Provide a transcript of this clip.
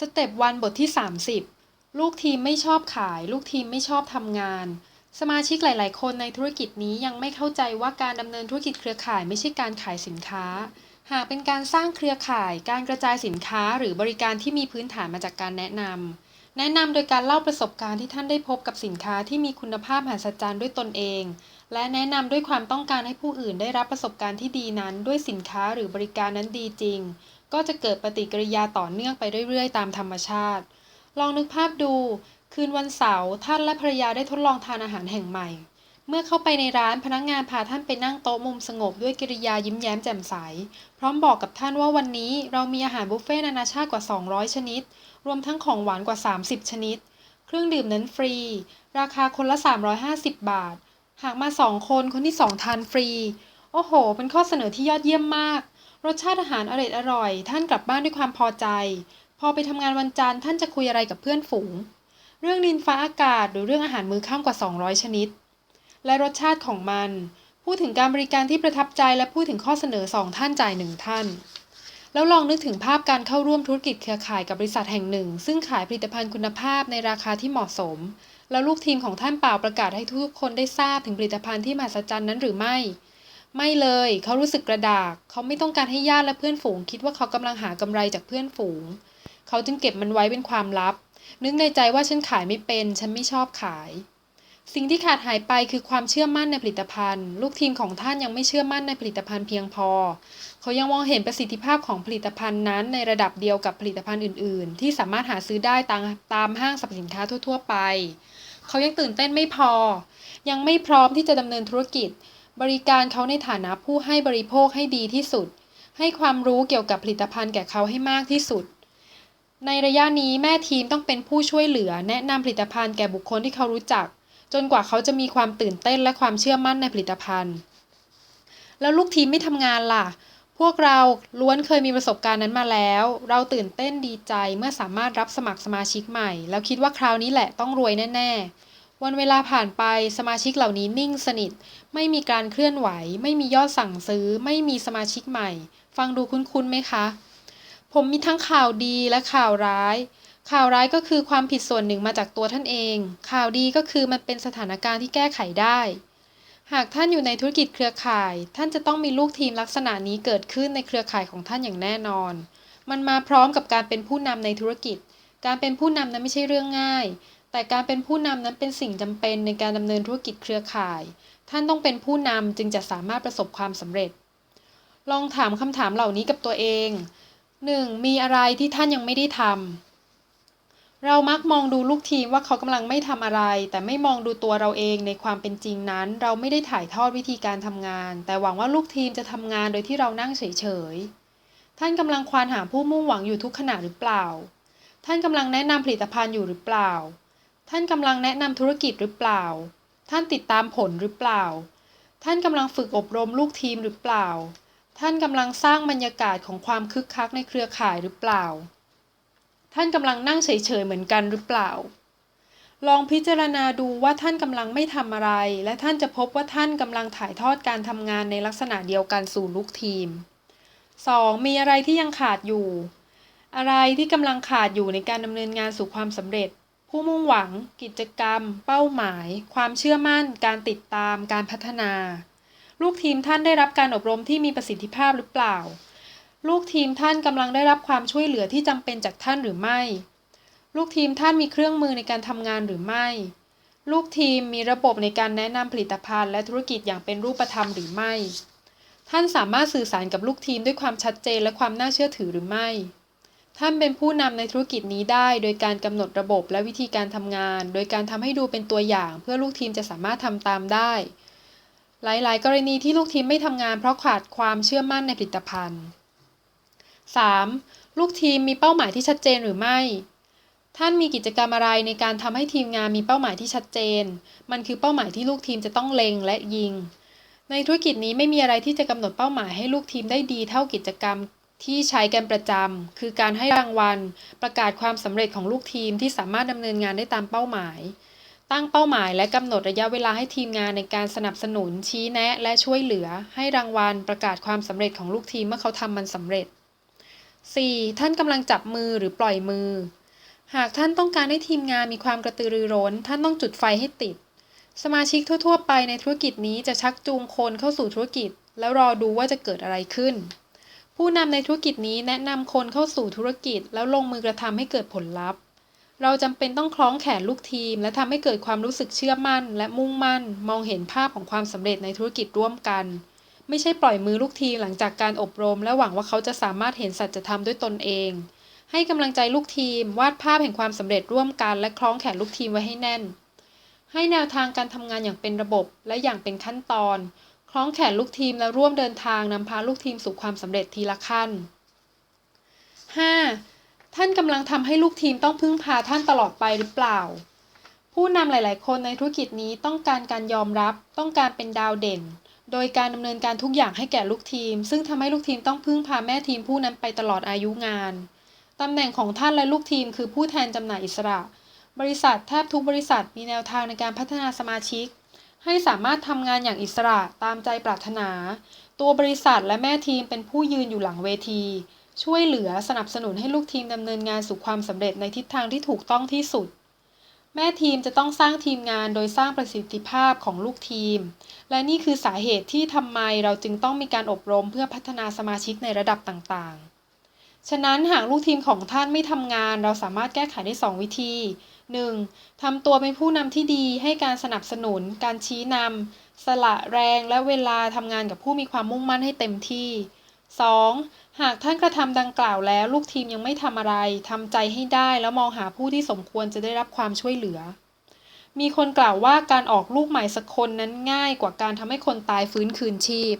สเต็ปวันบทที่ 30 ลูกทีมไม่ชอบขาย ลูกทีมไม่ชอบทำงาน สมาชิกหลาย ๆ คนในธุรกิจนี้ยังไม่เข้าใจว่าการดำเนินธุรกิจเครือข่ายไม่ใช่การขายสินค้า หากเป็นการสร้างเครือข่าย การกระจายสินค้าหรือบริการที่มีพื้นฐานมาจากการแนะนำแนะนำโดยการเล่าประสบการณ์ที่ท่านได้พบกับสินค้าที่มีคุณภาพมหัศจรรย์ด้วยตนเอง และแนะนำด้วยความต้องการให้ผู้อื่นได้รับประสบการณ์ที่ดีนั้น ด้วยสินค้าหรือบริการนั้นดีจริง ก็จะเกิดปฏิกิริยาต่อเนื่องไปเรื่อยๆ ตามธรรมชาติ ลองนึกภาพดู คืนวันเสาร์ท่านและภรรยาได้ทดลองทานอาหารแห่งใหม่ เมื่อเข้าไปในร้านพนักงานพาท่านไปนั่งโต๊ะมุมสงบด้วยกิริยายิ้มแย้มแจ่มใส พร้อมบอกกับท่านว่าวันนี้เรามีอาหารบุฟเฟ่ต์นานาชาติกว่า 200 ชนิด รวมทั้งของหวานกว่า 30 ชนิด เครื่องดื่มนั้นฟรี ราคาคนละ 350 บาท หากมา2คนคนที่2ทานฟรี โอ้โห เป็นข้อเสนอที่ยอดเยี่ยมมาก รสชาติอาหารอร่อยอร่อย ท่านกลับบ้านด้วยความพอใจ พอไปทำงานวันจันทร์ท่านจะคุยอะไรกับเพื่อนฝูง เรื่องดินฟ้าอากาศหรือเรื่องอาหารมื้อค่ำกว่า 200 ชนิด และรสชาติของมัน พูดถึงการบริการที่ประทับใจและพูดถึงข้อเสนอสองท่านจ่ายหนึ่งท่าน แล้วลองนึกถึงภาพการเข้าร่วมธุรกิจเครือข่ายกับบริษัทแห่งหนึ่ง ซึ่งขายผลิตภัณฑ์คุณภาพในราคาที่เหมาะสม แล้วลูกทีมของท่านเปล่าประกาศให้ทุกคนได้ทราบถึงผลิตภัณฑ์ที่มหัศจรรย์นั้นหรือไม่ ไม่เลย เขารู้สึกกระดาก เขาไม่ต้องการให้ญาติและเพื่อนฝูง คิดว่าเขากำลังหากำไรจากเพื่อนฝูง เขาจึงเก็บมันไว้เป็นความลับ นึกในใจว่าฉันขายไม่เป็น ฉันไม่ชอบขาย สิ่งที่ขาดหายไปคือความเชื่อมั่นในผลิตภัณฑ์ ลูกทีมของท่านยังไม่เชื่อมั่นในผลิตภัณฑ์เพียงพอ เขายังมองเห็นประสิทธิภาพของผลิตภัณฑ์นั้นในระดับเดียวกับผลิตภัณฑ์อื่น ๆ ที่สามารถหาซื้อได้ตามตามห้างสรรพสินค้าทั่ว ๆ ไป เขายังตื่นเต้นไม่พอ ยังไม่พร้อมที่จะดำเนินธุรกิจ บริการเขาในฐานะผู้ให้บริโภคให้ดีที่สุด ให้ความรู้เกี่ยวกับผลิตภัณฑ์แก่เขาให้มากที่สุด ในระยะนี้แม่ทีมต้องเป็นผู้ช่วยเหลือ แนะนำผลิตภัณฑ์แก่บุคคลที่เขารู้จัก จนกว่าเขาจะมีความตื่นเต้นและความเชื่อมั่นในผลิตภัณฑ์ แล้วลูกทีมไม่ทำงานล่ะ พวกเราล้วนเคยมีประสบการณ์นั้นมาแล้ว เราตื่นเต้นดีใจเมื่อสามารถรับสมัครสมาชิกใหม่ แล้วคิดว่าคราวนี้แหละต้องรวยแน่ ๆ วันเวลาผ่านไปสมาชิกเหล่านี้นิ่งสนิท ไม่มีการเคลื่อนไหว ไม่มียอดสั่งซื้อ ไม่มีสมาชิกใหม่ ฟังดูคุ้นๆไหมคะ ผมมีทั้งข่าวดีและข่าวร้าย ข่าวร้ายก็คือความผิดส่วนหนึ่งมาจากตัวท่านเอง ข่าวดีก็คือมันเป็นสถานการณ์ที่แก้ไขได้ หากท่านอยู่ในธุรกิจเครือข่าย ท่านจะต้องมีลูกทีมลักษณะนี้เกิดขึ้นในเครือข่ายของท่านอย่างแน่นอน มันมาพร้อมกับการเป็นผู้นำในธุรกิจ การเป็นผู้นำนั้นไม่ใช่เรื่องง่าย แต่การเป็นผู้นำนั้นเป็นสิ่งจำเป็นในการดำเนินธุรกิจเครือข่าย ท่านต้องเป็นผู้นำจึงจะสามารถประสบความสำเร็จ ลองถามคำถามเหล่านี้กับตัวเอง 1. มีอะไรที่ท่านยังไม่ได้ทำ เรามักมองดูลูกทีมว่าเขากำลังไม่ทำอะไร แต่ไม่มองดูตัวเราเองในความเป็นจริงนั้น เราไม่ได้ถ่ายทอดวิธีการทำงาน แต่หวังว่าลูกทีมจะทำงานโดยที่เรานั่งเฉยๆ ท่านกำลังควานหาผู้มุ่งหวังอยู่ทุกขณะหรือเปล่า ท่านกำลังแนะนำผลิตภัณฑ์อยู่หรือเปล่า ท่านกำลังแนะนำธุรกิจหรือเปล่า ท่านติดตามผลหรือเปล่า ท่านกำลังฝึกอบรมลูกทีมหรือเปล่า ท่านกำลังสร้างบรรยากาศของความคึกคักในเครือข่ายหรือเปล่า ท่านกำลังนั่งเฉยๆเหมือนกันหรือเปล่า ลองพิจารณาดูว่าท่านกำลังไม่ทำอะไร และท่านจะพบว่าท่านกำลังถ่ายทอดการทำงานในลักษณะเดียวกันสู่ลูกทีม 2. มีอะไรที่ยังขาดอยู่ อะไรที่กำลังขาดอยู่ในการดำเนินงานสู่ความสำเร็จ ผู้มุ่งหวัง กิจกรรม เป้าหมาย ความเชื่อมั่น การติดตาม การพัฒนา ลูกทีมท่านได้รับการอบรมที่มีประสิทธิภาพหรือเปล่า ลูกทีมท่านกำลังได้รับความช่วยเหลือที่จำเป็นจากท่านหรือไม่ ลูกทีมท่านมีเครื่องมือในการทำงานหรือไม่ ลูกทีมมีระบบในการแนะนำผลิตภัณฑ์และธุรกิจอย่างเป็นรูปธรรมหรือไม่ ท่านสามารถสื่อสารกับลูกทีมด้วยความชัดเจนและความน่าเชื่อถือหรือไม่ ท่านเป็นผู้นำในธุรกิจนี้ได้ โดยการกำหนดระบบและวิธีการทำงาน โดยการทำให้ดูเป็นตัวอย่าง เพื่อลูกทีมจะสามารถทำตามได้ หลาย ๆ กรณีที่ลูกทีมไม่ทำงานเพราะขาดความเชื่อมั่นในผลิตภัณฑ์ 3. ลูกทีมมีเป้าหมายที่ชัดเจนหรือไม่ ท่านมีกิจกรรมอะไรในการทำให้ทีมงานมีเป้าหมายที่ชัดเจน มันคือเป้าหมายที่ลูกทีมจะต้องเล็งและยิง ในธุรกิจนี้ไม่มีอะไรที่จะกำหนดเป้าหมายให้ลูกทีมได้ดีเท่ากิจกรรม ที่ใช้กันประจำคือการให้รางวัล ประกาศความสำเร็จของลูกทีมที่สามารถดำเนินงานได้ตามเป้าหมาย ตั้งเป้าหมายและกำหนดระยะเวลาให้ทีมงานในการสนับสนุน ชี้แนะ และช่วยเหลือ ให้รางวัล ประกาศความสำเร็จของลูกทีมเมื่อเขาทำมันสำเร็จ 4. ท่านกำลังจับมือหรือปล่อยมือ หากท่านต้องการให้ทีมงานมีความกระตือรือร้น ท่านต้องจุดไฟให้ติด สมาชิกทั่ว ๆ ไปในธุรกิจนี้จะชักจูงคนเข้าสู่ธุรกิจ แล้วรอดูว่าจะเกิดอะไรขึ้น ผู้นำในธุรกิจนี้แนะนำคนเข้าสู่ธุรกิจ แล้วลงมือกระทำให้เกิดผลลัพธ์ เราจำเป็นต้องคล้องแขนลูกทีม และทำให้เกิดความรู้สึกเชื่อมั่น และมุ่งมั่น มองเห็นภาพของความสำเร็จในธุรกิจร่วมกัน ไม่ใช่ปล่อยมือลูกทีมหลังจากการอบรม และหวังว่าเขาจะสามารถเห็นสัจธรรมด้วยตนเอง ให้กำลังใจลูกทีม วาดภาพแห่งความสำเร็จร่วมกัน และคล้องแขนลูกทีมไว้ให้แน่นให้แนวทางการทำงานอย่างเป็นระบบและอย่างเป็นขั้นตอน ล้องแขนลูกทีมและร่วมเดินทางนำพาลูกทีมสู่ความสำเร็จทีละขั้น 5. ท่านกำลังทำให้ลูกทีมต้องพึ่งพาท่านตลอดไปหรือเปล่า ผู้นำหลาย ๆ คนในธุรกิจนี้ต้องการการยอมรับต้องการเป็นดาวเด่น โดยการดำเนินการทุกอย่างให้แก่ลูกทีม ซึ่งทำให้ลูกทีมต้องพึ่งพาแม่ทีมผู้นั้นไปตลอดอายุงานตำแหน่งของท่านและลูกทีมคือผู้แทนจำหน่ายอิสระ บริษัทแทบทุกบริษัทมีแนวทางในการพัฒนาสมาชิก ให้สามารถทำงานอย่างอิสระตามใจปรารถนา ตัวบริษัทและแม่ทีมเป็นผู้ยืนอยู่หลังเวที ช่วยเหลือสนับสนุนให้ลูกทีมดำเนินงานสู่ความสำเร็จในทิศทางที่ถูกต้องที่สุด แม่ทีมจะต้องสร้างทีมงานโดยสร้างประสิทธิภาพของลูกทีม และนี่คือสาเหตุที่ทำไมเราจึงต้องมีการอบรมเพื่อพัฒนาสมาชิกในระดับต่างๆ ฉะนั้นหากลูกทีมของท่านไม่ทำงาน เราสามารถแก้ไขได้ 2 วิธี 1. ทำตัวเป็นผู้นำที่ดีให้การสนับสนุน การชี้นำ สละแรงและเวลาทำงานกับผู้มีความมุ่งมั่นให้เต็มที่ 2. หากท่านกระทำดังกล่าวแล้วลูกทีมยังไม่ทำอะไรทำใจให้ได้แล้วมองหาผู้ที่สมควรจะได้รับความช่วยเหลือ มีคนกล่าวว่าการออกลูกใหม่สักคนนั้นง่ายกว่าการทำให้คนตายฟื้นคืนชีพ